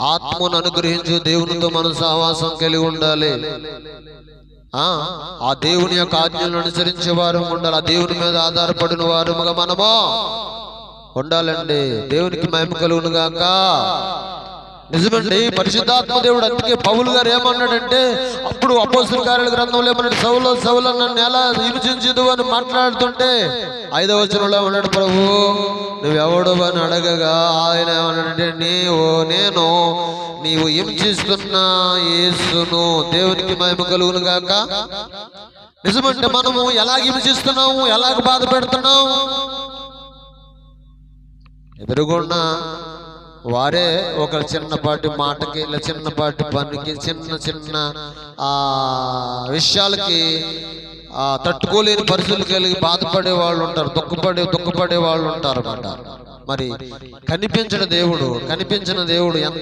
ఆత్మను అనుగ్రహించు దేవునితో మనం సహవాసం కలిగి ఉండాలి. ఆ దేవుని యొక్క ఆజ్ఞలను అనుసరించే వారు ఉండాలి. ఆ దేవుని మీద ఆధారపడిన వారు మనము ఉండాలండి. దేవునికి మహిమ కలుగునుగాక నిజమండి పరిశుద్ధాత్మ దేవుడు అందుకే పౌలు గారు ఏమన్నాడంటే అప్పుడు అపోసుల కార్యాల గ్రంథంలో ఏమన్నాడు? సౌలో సౌలో నన్ను ఎలా హింసించదు అని మాట్లాడుతుంటే ఐదవ వచనంలో ఉన్నాడు ప్రభు నువ్వెవడు అని అడగగా ఆయన ఏమన్నాడంటే నీవు నేను నీవు హింసిస్తున్న యేసును దేవునికి మహిమ కలుగును గాక? నిజమంటే మనము ఎలా హింసిస్తున్నాము ఎలాగ బాధ పెడుతున్నాము? ఎదురుగున్న వారే ఒక చిన్నపాటి మాటకి ఇలా చిన్నపాటి పనికి చిన్న చిన్న ఆ విషయాలకి ఆ తట్టుకోలేని పరిస్థితులు కలిగి బాధపడే వాళ్ళు ఉంటారు దుఃఖపడే దుఃఖపడే వాళ్ళు ఉంటారు అన్నమాట. మరి కనిపించిన దేవుడు కనిపించిన దేవుడు ఎంత